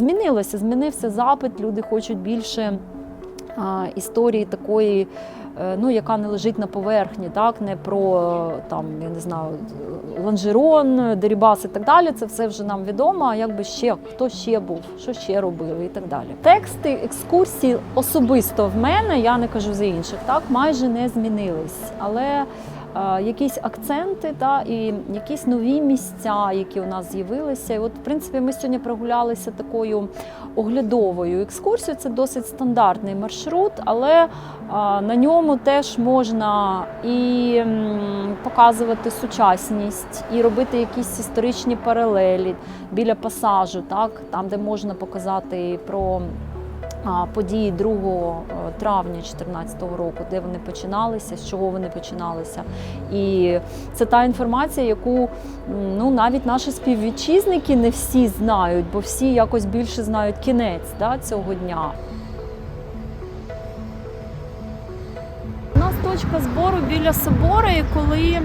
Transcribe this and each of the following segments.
змінилося. Змінився запит, люди хочуть більше історії такої, е, ну, яка не лежить на поверхні, так, не про там, я не знаю, ланжерон, дерібас і так далі. Це все вже нам відомо. А якби ще хто ще був, що ще робили і так далі. Тексти екскурсій особисто в мене, я не кажу за інших, так майже не змінились. Але якісь акценти та і якісь нові місця, які у нас з'явилися. І от, в принципі, ми сьогодні прогулялися такою оглядовою екскурсією. Це досить стандартний маршрут, але на ньому теж можна і показувати сучасність, і робити якісь історичні паралелі біля пасажу, так там, де можна показати про. Події 2 травня 2014 року, де вони починалися, з чого вони починалися, і це та інформація, яку ну навіть наші співвітчизники не всі знають, бо всі якось більше знають кінець да, цього дня. У нас точка збору біля собору, і коли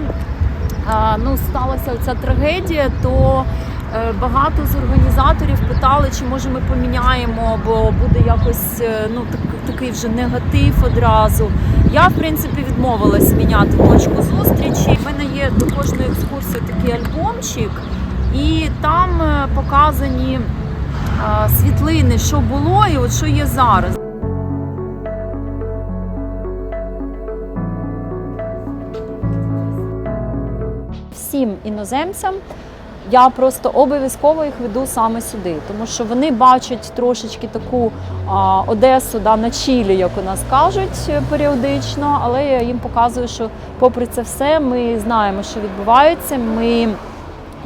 ну, сталася ця трагедія, то е, багато з організаторів питали, чи може ми поміняємо, бо буде якось е, ну, так, такий вже негатив одразу. Я, в принципі, відмовилась міняти точку зустрічі. У мене є до кожної екскурсії такий альбомчик, і там е, показані е, світлини, що було і от що є зараз. всім іноземцям. Я просто обов'язково їх веду саме сюди, тому що вони бачать трошечки таку а, Одесу да, на чілі, як у нас кажуть е, періодично. Але я їм показую, що попри це все ми знаємо, що відбувається. Ми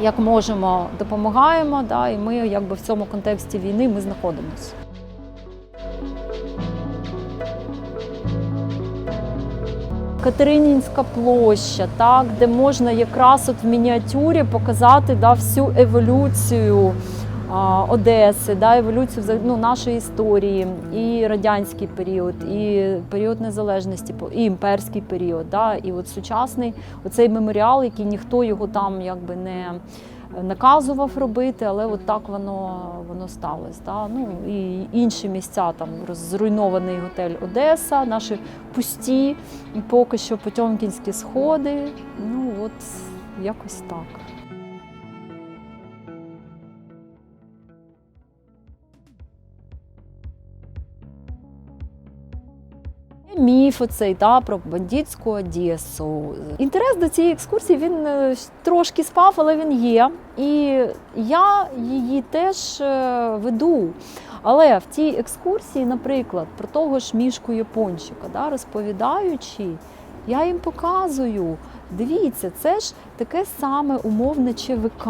як можемо допомагаємо, да, і ми якби в цьому контексті війни ми знаходимося. Катеринінська площа, так, де можна якраз от в мініатюрі показати да, всю еволюцію а, Одеси, да, еволюцію ну, нашої історії, і радянський період, і період незалежності, і імперський період. Да, і от сучасний оцей меморіал, який ніхто його там якби не наказував робити, але от так воно, воно сталося. Да? Ну, і інші місця, там зруйнований готель Одеса, наші пусті, і поки що Потьомкінські сходи. Ну от якось так. Міф оцей та, про бандитську Одесу. Інтерес до цієї екскурсії він е, трошки спав, але він є. І я її теж е, веду. Але в цій екскурсії, наприклад, про того ж мішку япончика, да, розповідаючи, я їм показую. Дивіться, це ж таке саме умовне ЧВК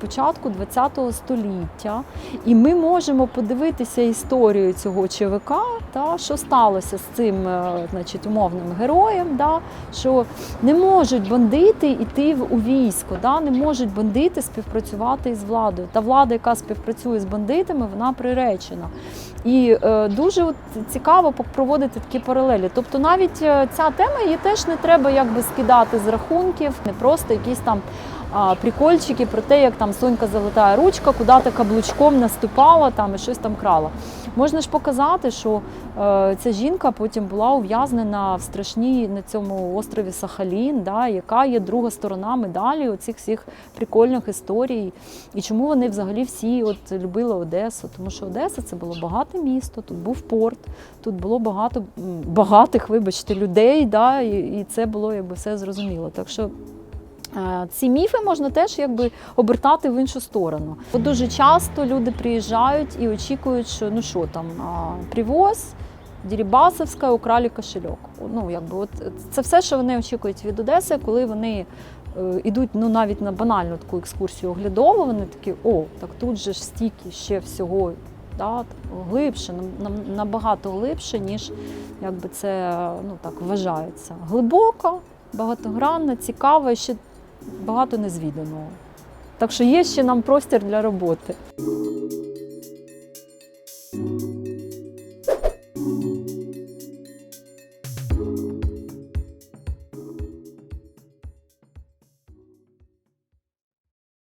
початку ХХ століття. І ми можемо подивитися історію цього ЧВК, та, що сталося з цим е, значить, умовним героєм, да, що не можуть бандити йти у військо, да, не можуть бандити співпрацювати із владою. Та влада, яка співпрацює з бандитами, вона приречена. І е, дуже от цікаво проводити такі паралелі. Тобто навіть е, ця тема її теж не треба якби скидати з рахунків, не просто якісь там прикольчики про те, як там Сонька золота ручка, куди ти каблучком наступала там і щось там крала. Можна ж показати, що е, ця жінка потім була ув'язнена в страшній на цьому острові Сахалін, да, яка є друга сторона медалі оцих всіх прикольних історій. І чому вони взагалі всі от любили Одесу? Тому що Одеса це було багате місто, тут був порт, тут було багато багатих, вибачте, людей, да, і, і це було якби все зрозуміло. Так що Ці міфи можна теж якби обертати в іншу сторону. Бо дуже часто люди приїжджають і очікують, що ну що там, привоз, Дерибасовська, украли кошельок. Ну, якби, от, це все, що вони очікують від Одеси, коли вони е, ідуть ну, навіть на банальну таку екскурсію оглядову, вони такі, о, так тут же ж стільки ще всього. Да, глибше, набагато глибше, ніж якби це ну, так, вважається. Глибоко, багатогранна, цікава ще багато незвіданого. Так що є ще нам простір для роботи.